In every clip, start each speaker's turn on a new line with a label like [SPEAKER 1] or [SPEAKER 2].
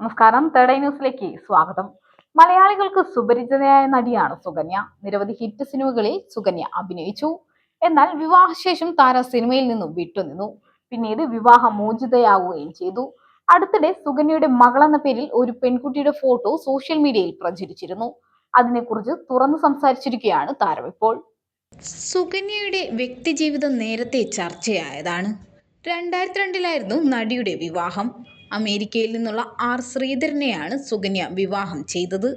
[SPEAKER 1] നമസ്കാരം. Third eye ന്യൂസിലേക്ക് സ്വാഗതം. മലയാളികൾക്ക് സുപരിചിതയായ നടിയാണ് സുകന്യ. നിരവധി ഹിറ്റ് സിനിമകളിൽ സുകന്യ അഭിനയിച്ചു. എന്നാൽ വിവാഹശേഷം താര സിനിമയിൽ നിന്നും വിട്ടുനിന്നു. പിന്നീട് വിവാഹ മോചിതയാവുകയും ചെയ്തു. അടുത്തിടെ സുകന്യയുടെ മകളെന്ന പേരിൽ ഒരു പെൺകുട്ടിയുടെ ഫോട്ടോ സോഷ്യൽ മീഡിയയിൽ പ്രചരിച്ചിരുന്നു. അതിനെക്കുറിച്ച് തുറന്നു സംസാരിച്ചിരിക്കുകയാണ് താരം ഇപ്പോൾ.
[SPEAKER 2] സുകന്യയുടെ വ്യക്തിജീവിതം നേരത്തെ ചർച്ചയായതാണ്. രണ്ടായിരത്തി രണ്ടിലായിരുന്നു നടിയുടെ വിവാഹം. അമേരിക്കയിൽ നിന്നുള്ള ആർ ശ്രീധരനെയാണ് സുകന്യ വിവാഹം ചെയ്തത്.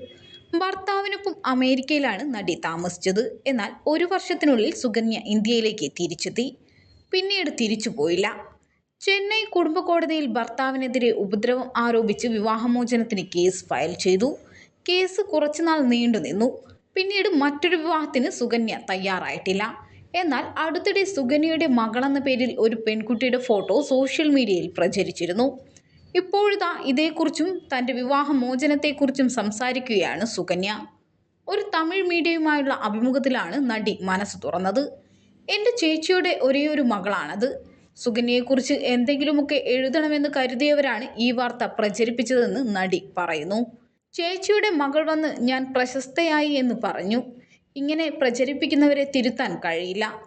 [SPEAKER 2] ഭർത്താവിനൊപ്പം അമേരിക്കയിലാണ് നടി താമസിച്ചത്. എന്നാൽ ഒരു വർഷത്തിനുള്ളിൽ സുകന്യ ഇന്ത്യയിലേക്ക് തിരിച്ചെത്തി. പിന്നീട് തിരിച്ചു പോയില്ല. ചെന്നൈ കുടുംബ കോടതിയിൽ ഭർത്താവിനെതിരെ ഉപദ്രവം ആരോപിച്ച് വിവാഹമോചനത്തിന് കേസ് ഫയൽ ചെയ്തു. കേസ് കുറച്ചുനാൾ നീണ്ടുനിന്നു പിന്നീട് മറ്റൊരു വിവാഹത്തിന് സുകന്യ തയ്യാറായിട്ടില്ല. എന്നാൽ അടുത്തിടെ സുകന്യയുടെ മകളെന്ന പേരിൽ ഒരു പെൺകുട്ടിയുടെ ഫോട്ടോ സോഷ്യൽ മീഡിയയിൽ പ്രചരിച്ചിരുന്നു. ഇപ്പോഴിതാ ഇതേക്കുറിച്ചും തന്റെ വിവാഹമോചനത്തെക്കുറിച്ചും സംസാരിക്കുകയാണ് സുകന്യ. ഒരു തമിഴ് മീഡിയയുമായുള്ള അഭിമുഖത്തിലാണ് നടി മനസ്സ് തുറന്നത്. എന്റെ ചേച്ചിയുടെ ഒരേയൊരു മകളാണത്. സുകന്യയെക്കുറിച്ച് എന്തെങ്കിലുമൊക്കെ എഴുതണമെന്ന് കരുതിയവരാണ് ഈ വാർത്ത പ്രചരിപ്പിച്ചതെന്ന് നടി പറയുന്നു. ചേച്ചിയുടെ മകൾ വന്ന് ഞാൻ പ്രശസ്തയായി എന്ന് പറഞ്ഞു. ഇങ്ങനെ പ്രചരിപ്പിക്കുന്നവരെ തിരുത്താൻ കഴിയില്ല.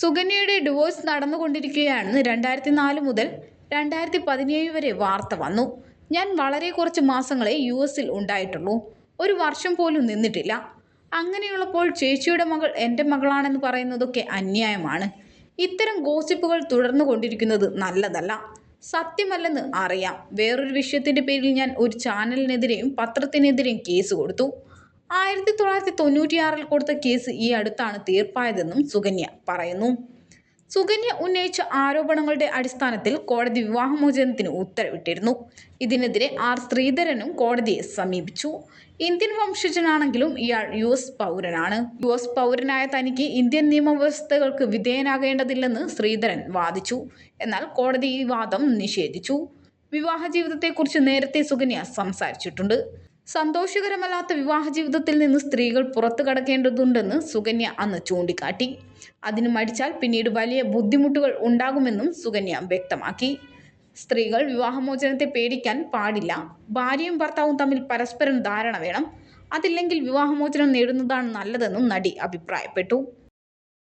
[SPEAKER 2] സുകന്യയുടെ ഡിവോഴ്സ് നടന്നുകൊണ്ടിരിക്കുകയാണെന്ന് രണ്ടായിരത്തി നാല് മുതൽ രണ്ടായിരത്തി പതിനേഴ് വരെ വാർത്ത വന്നു. ഞാൻ വളരെ കുറച്ച് മാസങ്ങളെ യു എസിൽ ഉണ്ടായിട്ടുള്ളൂ. ഒരു വർഷം പോലും നിന്നിട്ടില്ല. അങ്ങനെയുള്ളപ്പോൾ ചേച്ചിയുടെ മകൾ എന്റെ മകളാണെന്ന് പറയുന്നതൊക്കെ അന്യായമാണ്. ഇത്തരം ഗോസിപ്പുകൾ തുടർന്നു കൊണ്ടിരിക്കുന്നത് നല്ലതല്ല. സത്യമല്ലെന്ന് അറിയാം. വേറൊരു വിഷയത്തിന്റെ പേരിൽ ഞാൻ ഒരു ചാനലിനെതിരെയും പത്രത്തിനെതിരെയും കേസ് കൊടുത്തു. ആയിരത്തി തൊള്ളായിരത്തി തൊണ്ണൂറ്റിയാറിൽ കൊടുത്ത കേസ് ഈ അടുത്താണ് തീർപ്പായതെന്നും സുകന്യ പറയുന്നു. സുകന്യ ഉന്നയിച്ച ആരോപണങ്ങളുടെ അടിസ്ഥാനത്തിൽ കോടതി വിവാഹമോചനത്തിന് ഉത്തരവിട്ടിരുന്നു. ഇതിനെതിരെ ആർ ശ്രീധരനും കോടതിയെ സമീപിച്ചു. ഇന്ത്യൻ വംശജനാണെങ്കിലും ഇയാൾ യു എസ് പൗരനാണ്. യു എസ് പൗരനായ തനിക്ക് ഇന്ത്യൻ നിയമവ്യവസ്ഥകൾക്ക് വിധേയനാകേണ്ടതില്ലെന്ന് ശ്രീധരൻ വാദിച്ചു. എന്നാൽ കോടതി ഈ വാദം നിഷേധിച്ചു. വിവാഹ ജീവിതത്തെക്കുറിച്ച് നേരത്തെ സുകന്യ സംസാരിച്ചിട്ടുണ്ട്. സന്തോഷകരമല്ലാത്ത വിവാഹ ജീവിതത്തിൽ നിന്ന് സ്ത്രീകൾ പുറത്തു കടക്കേണ്ടതുണ്ടെന്ന് സുകന്യ അന്ന് ചൂണ്ടിക്കാട്ടി. അതിന് മടിച്ചാൽ പിന്നീട് വലിയ ബുദ്ധിമുട്ടുകൾ ഉണ്ടാകുമെന്നും സുകന്യ വ്യക്തമാക്കി. സ്ത്രീകൾ വിവാഹമോചനത്തെ പേടിക്കാൻ പാടില്ല. ഭാര്യയും ഭർത്താവും തമ്മിൽ പരസ്പരം ധാരണ വേണം. അതില്ലെങ്കിൽ വിവാഹമോചനം നേടുന്നതാണ് നല്ലതെന്നും നടി അഭിപ്രായപ്പെട്ടു.